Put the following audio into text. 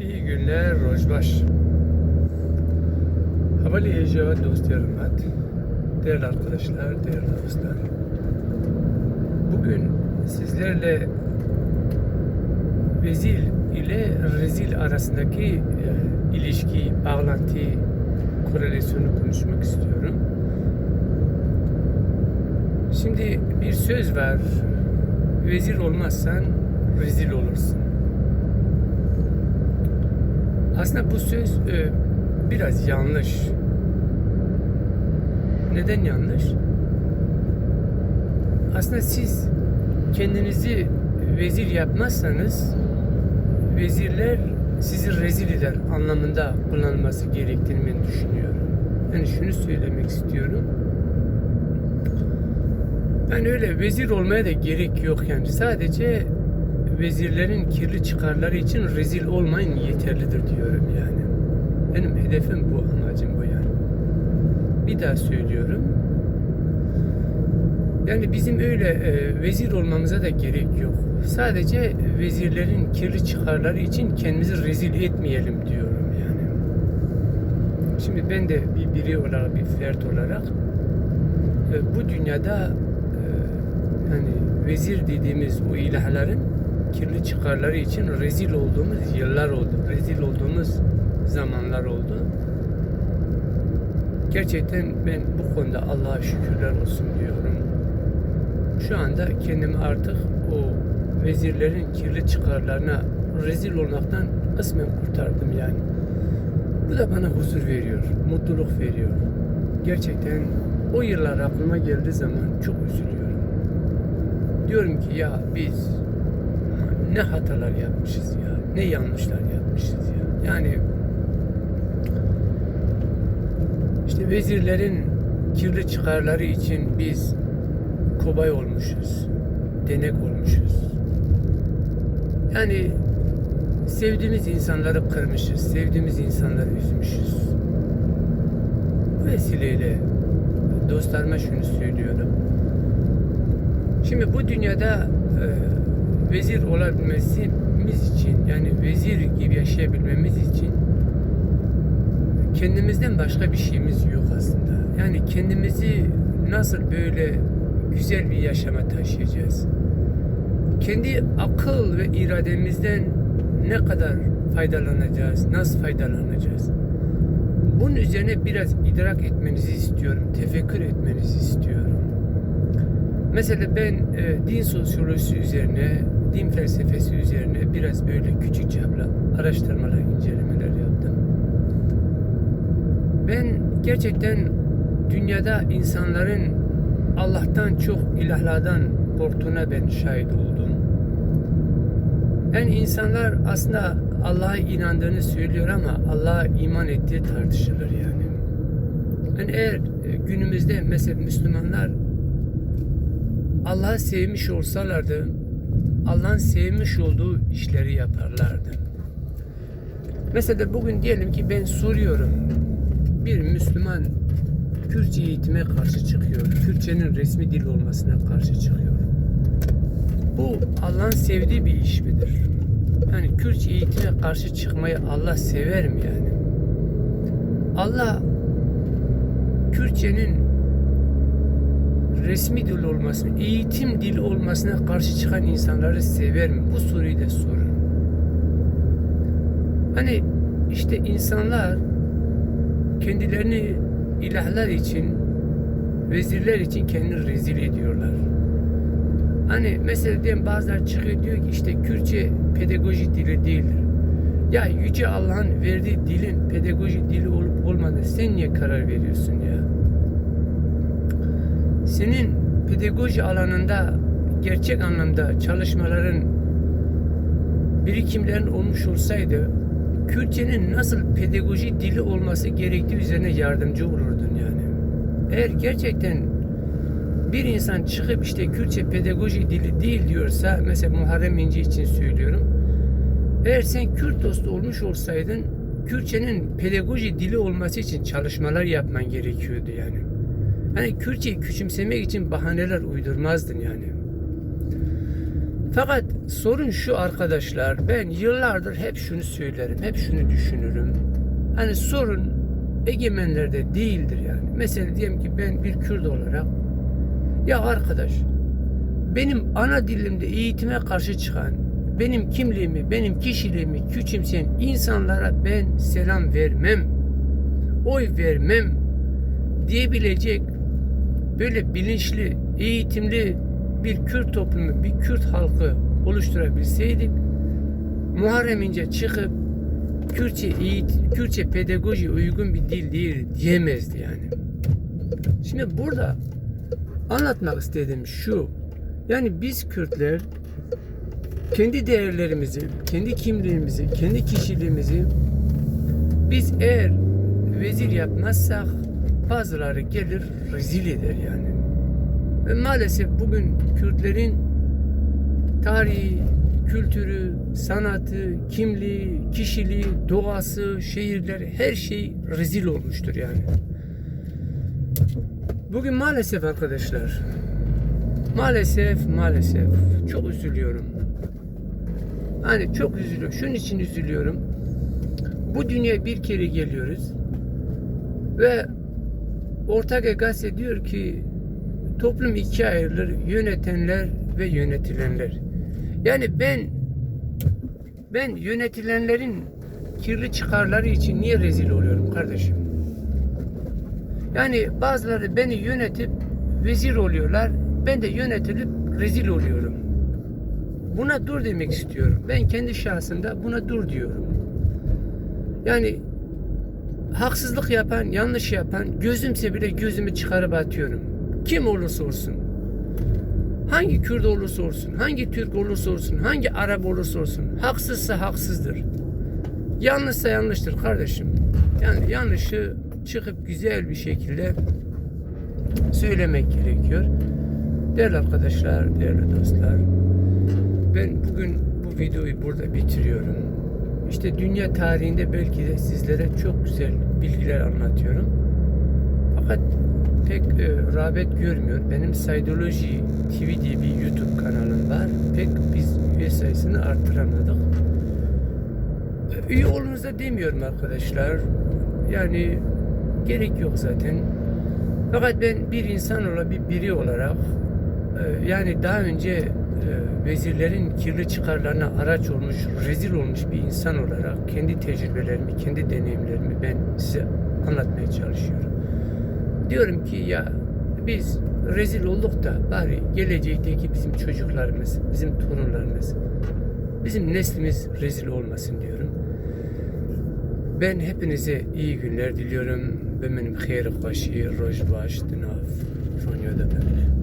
İyi günler Rojbaş. Havali Eja dostlarım Değerli arkadaşlar, değerli dostlar. Bugün sizlerle vezil ile rezil arasındaki e, ilişki, bağlantı, korelasyonu konuşmak istiyorum. Şimdi bir söz var. Vezir olmazsan rezil olursun. Aslında bu söz e, biraz yanlış. Neden yanlış? Aslında siz kendinizi vezir yapmazsanız vezirler sizi rezil eder anlamında kullanılması gerektiğini düşünüyorum. Yani şunu söylemek istiyorum. Yani öyle vezir olmaya da gerek yok yani. Sadece vezirlerin kirli çıkarları için rezil olmayın yeterlidir diyorum yani. Benim hedefim bu, amacım bu yani. Bir daha söylüyorum. Yani bizim öyle e, vezir olmamıza da gerek yok. Sadece vezirlerin kirli çıkarları için kendimizi rezil etmeyelim diyorum yani. Şimdi ben de bir biri olarak, bir fert olarak e, bu dünyada e, hani vezir dediğimiz o ilahların kirli çıkarları için rezil olduğumuz yıllar oldu. Rezil olduğumuz zamanlar oldu. Gerçekten ben bu konuda Allah'a şükürler olsun diyorum. Şu anda kendimi artık o vezirlerin kirli çıkarlarına rezil olmaktan kısmen kurtardım yani. Bu da bana huzur veriyor, mutluluk veriyor. Gerçekten o yıllar aklıma geldiği zaman çok üzülüyorum. Diyorum ki ya biz ne hatalar yapmışız ya, ne yanlışlar yapmışız ya. Yani işte vezirlerin kirli çıkarları için biz kobay olmuşuz, denek olmuşuz. Yani sevdiğimiz insanları kırmışız, sevdiğimiz insanları üzmüşüz. Bu vesileyle dostlarıma şunu söylüyorum. Şimdi bu dünyada e, vezir olabilmemiz için yani vezir gibi yaşayabilmemiz için kendimizden başka bir şeyimiz yok aslında. Yani kendimizi nasıl böyle güzel bir yaşama taşıyacağız? Kendi akıl ve irademizden ne kadar faydalanacağız? Nasıl faydalanacağız? Bunun üzerine biraz idrak etmenizi istiyorum, tefekkür etmenizi istiyorum. Mesela ben e, din sosyolojisi üzerine, din felsefesi üzerine biraz böyle küçük çaplı araştırmalar, incelemeler yaptım. Ben gerçekten dünyada insanların Allah'tan çok ilahlardan korktuğuna ben şahit oldum. Yani insanlar aslında Allah'a inandığını söylüyor ama Allah'a iman ettiği tartışılır yani. Yani eğer e, günümüzde mesela Müslümanlar Allah'ı sevmiş olsalardı Allah'ın sevmiş olduğu işleri yaparlardı. Mesela bugün diyelim ki ben soruyorum bir Müslüman Kürtçe eğitime karşı çıkıyor. Kürtçenin resmi dil olmasına karşı çıkıyor. Bu Allah'ın sevdiği bir iş midir? Yani Kürtçe eğitime karşı çıkmayı Allah sever mi yani? Allah Kürtçenin resmi dil olmasını, eğitim dili olmasına karşı çıkan insanları sever mi? Bu soruyu da sorun. Hani işte insanlar kendilerini ilahlar için, vezirler için kendini rezil ediyorlar. Hani mesela diyelim bazılar çıkıyor diyor ki işte Kürtçe pedagoji dili değildir. Ya Yüce Allah'ın verdiği dilin pedagoji dili olup olmadığını sen niye karar veriyorsun ya? Senin pedagoji alanında gerçek anlamda çalışmaların birikimlerin olmuş olsaydı Kürtçenin nasıl pedagoji dili olması gerektiği üzerine yardımcı olurdun yani. Eğer gerçekten bir insan çıkıp işte Kürtçe pedagoji dili değil diyorsa mesela Muharrem İnce için söylüyorum. Eğer sen Kürt dostu olmuş olsaydın Kürtçenin pedagoji dili olması için çalışmalar yapman gerekiyordu yani. Hani Kürtçeyi küçümsemek için bahaneler uydurmazdın yani. Fakat sorun şu arkadaşlar, ben yıllardır hep şunu söylerim, hep şunu düşünürüm. Hani sorun egemenlerde değildir yani. Mesela diyelim ki ben bir Kürt olarak, ya arkadaş, benim ana dilimde eğitime karşı çıkan, benim kimliğimi, benim kişiliğimi küçümseyen insanlara ben selam vermem, oy vermem diyebilecek böyle bilinçli, eğitimli bir Kürt toplumu, bir Kürt halkı oluşturabilseydik Muharrem İnce çıkıp Kürtçe, eğit, Kürtçe pedagoji uygun bir dil değil diyemezdi yani. Şimdi burada anlatmak istediğim şu. Yani biz Kürtler kendi değerlerimizi, kendi kimliğimizi, kendi kişiliğimizi biz eğer vezir yapmazsak bazıları gelir rezil eder yani. Ve maalesef bugün Kürtlerin tarihi, kültürü, sanatı, kimliği, kişiliği, doğası, şehirleri her şey rezil olmuştur yani. Bugün maalesef arkadaşlar maalesef maalesef çok üzülüyorum. Hani çok üzülüyorum. Şunun için üzülüyorum. Bu dünyaya bir kere geliyoruz ve Ortega gazete diyor ki toplum ikiye ayrılır. Yönetenler ve yönetilenler. Yani ben ben yönetilenlerin kirli çıkarları için niye rezil oluyorum kardeşim? Yani bazıları beni yönetip vezir oluyorlar. Ben de yönetilip rezil oluyorum. Buna dur demek istiyorum. Ben kendi şahsında buna dur diyorum. Yani haksızlık yapan, yanlış yapan gözümse bile gözümü çıkarıp atıyorum. Kim olursa olsun. Hangi Kürt olursa olsun, hangi Türk olursa olsun, hangi Arap olursa olsun. Haksızsa haksızdır. Yanlışsa yanlıştır kardeşim. Yani yanlışı çıkıp güzel bir şekilde söylemek gerekiyor. Değerli arkadaşlar, değerli dostlar. Ben bugün bu videoyu burada bitiriyorum. İşte dünya tarihinde belki de sizlere çok güzel bilgiler anlatıyorum. Fakat pek e, rağbet görmüyor. Benim Saydoloji TV diye bir YouTube kanalım var. Pek biz üye sayısını arttıramadık. E, Üye olunuz da demiyorum arkadaşlar. Yani gerek yok zaten. Fakat ben bir insan olarak, bir biri olarak yani daha önce e, vezirlerin kirli çıkarlarına araç olmuş, rezil olmuş bir insan olarak kendi tecrübelerimi, kendi deneyimlerimi ben size anlatmaya çalışıyorum. Diyorum ki ya biz rezil olduk da bari gelecekteki bizim çocuklarımız, bizim torunlarımız, bizim neslimiz rezil olmasın diyorum. Ben hepinize iyi günler diliyorum. Benim hayır başı, roj baş, dınav, Ronya da böyle.